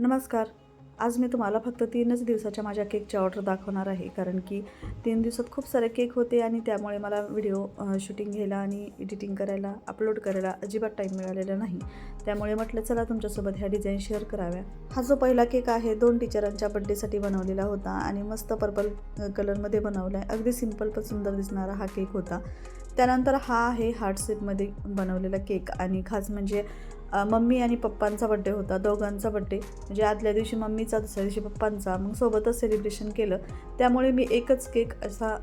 नमस्कार. आज मी तुम्हाला फक्त तीनच दिवसाच्या माझ्या केकची ऑर्डर दाखवणार आहे कारण की तीन दिवसात खूप सारे केक होते आणि त्यामुळे मला व्हिडिओ शूटिंग घ्यायला आणि एडिटिंग करायला अपलोड करायला अजिबात टाईम मिळालेला नाही. त्यामुळे म्हटलं चला तुमच्यासोबत ह्या डिझाईन शेअर कराव्या. हा जो पहिला केक आहे दोन टीचरांच्या बड्डेसाठी बनवलेला होता आणि मस्त पर्पल कलरमध्ये बनवला आहे अगदी सिंपल पण सुंदर दिसणारा हा केक होता. त्यानंतर हा आहे हार्ट शेपमध्ये बनवलेला केक आणि खास म्हणजे मम्मी आणि पप्पांचा बड्डे होता दोघांचा बड्डे म्हणजे आदल्या दिवशी मम्मीचा दुसऱ्या दिवशी पप्पांचा. मग सोबतच सेलिब्रेशन केलं. त्यामुळे मी एकच केक असा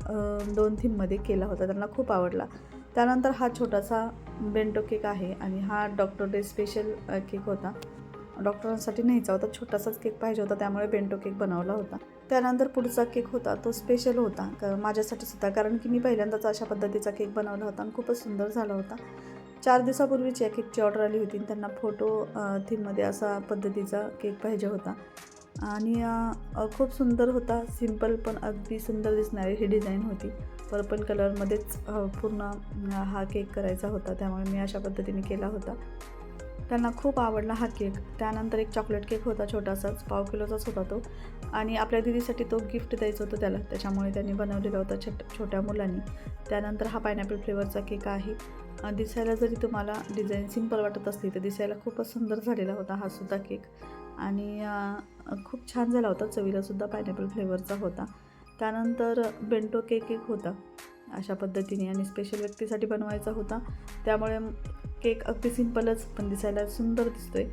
दोन थीममध्ये केला होता. त्यांना खूप आवडला. त्यानंतर हा छोटासा बेंटो केक आहे आणि हा डॉक्टर डे स्पेशल केक होता. डॉक्टरांसाठी न्यायचा होता. छोटासाच केक पाहिजे होता त्यामुळे बेंटो केक बनवला होता. त्यानंतर पुढचा केक होता तो स्पेशल होता. क माझ्यासाठी सुद्धा कारण की मी पहिल्यांदाच अशा पद्धतीचा केक बनवला होता आणि खूपच सुंदर झाला होता. चार दिवसापूर्वीच या केकची ऑर्डर आली होती त्यांना फोटो थीममध्ये असा पद्धतीचा केक पाहिजे होता. आणि खूप सुंदर होता. सिंपल पण अगदी सुंदर दिसणारी ही डिझाईन होती. पर्पल कलरमध्येच पूर्ण हा केक करायचा होता. त्यामुळे मी अशा पद्धतीने केला होता. त्यांना खूप आवडला हा केक. त्यानंतर एक चॉकलेट केक होता छोटासाच पाव किलोचाच होता तो. आणि आपल्या दिदीसाठी तो गिफ्ट द्यायचं होतं त्याला. त्याच्यामुळे त्यांनी बनवलेला होता छोट छोट्या मुलांनी. त्यानंतर हा पायनॅपल फ्लेवरचा केक आहे. दिसायला जरी तुम्हाला डिझाईन सिंपल वाटत असली तर दिसायला खूपच सुंदर झालेला होता हा सुद्धा केक आणि खूप छान झाला होता. चवीलासुद्धा पायनॅपल फ्लेवरचा होता. त्यानंतर बेंटो केक एक होता. अशा पद्धतीने आणि स्पेशल व्यक्तीसाठी बनवायचा होता. त्यामुळे केक अगदी सिंपलच पण दिसायला सुंदर दिसतोय.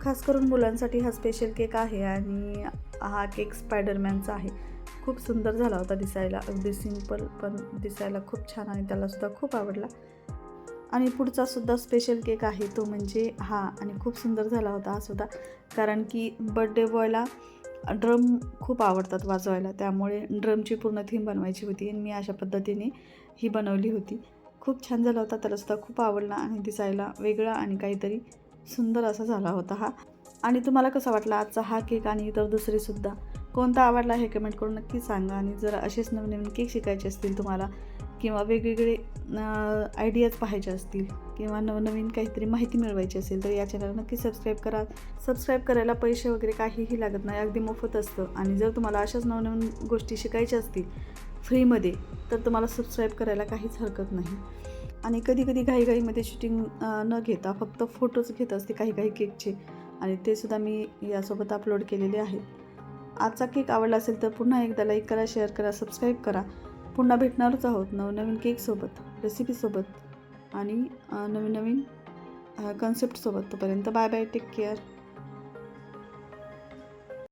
खास करून मुलांसाठी हा स्पेशल केक आहे आणि हा केक स्पायडरमॅनचा आहे. खूप सुंदर झाला होता दिसायला. अगदी सिंपल पण दिसायला खूप छान आणि त्यालासुद्धा खूप आवडला. आणि पुढचा सुद्धा स्पेशल केक आहे तो म्हणजे हा आणि खूप सुंदर झाला होता हा सुद्धा. कारण की बड्डे बॉयला ड्रम खूप आवडतात वाजवायला. त्यामुळे ड्रमची पूर्ण थीम बनवायची होती आणि मी अशा पद्धतीने ही बनवली होती. खूप छान झाला होता त्यालासुद्धा खूप आवडला आणि दिसायला वेगळा आणि काहीतरी सुंदर असा झाला होता हा. आणि तुम्हाला कसा वाटला आजचा हा केक आणि इतर दुसरीसुद्धा कोणता आवडला हे कमेंट करून नक्की सांगा आणि जर असेच नवीन नवीन केक शिकायचे असतील तुम्हाला किंवा वेगवेगळे आयडियाज पाहायचे असतील किंवा नवनवीन काहीतरी माहिती मिळवायची असेल तर या चॅनल नक्की सबस्क्राईब करा. सबस्क्राईब करायला पैसे वगैरे काहीही लागत नाही अगदी मोफत असतं. आणि जर तुम्हाला अशाच नवनवीन गोष्टी शिकायच्या असतील फ्रीमध्ये तर तुम्हाला सबस्क्राईब करायला काहीच हरकत नाही. आणि कधी कधी घाईघाईमध्ये शूटिंग न घेता फक्त फोटोज घेत असते काही काही केकचे. आणि ते सुद्धा मी यासोबत अपलोड केलेले आहेत. आजचा केक आवडला असेल तर पुन्हा एकदा लाईक करा शेअर करा सबस्क्राईब करा. पुन्हा भेटणारच आहोत नवनवीन केकसोबत रेसिपीसोबत आणि नवीन नवीन कन्सेप्टसोबत तोपर्यंत बाय बाय टेक केअर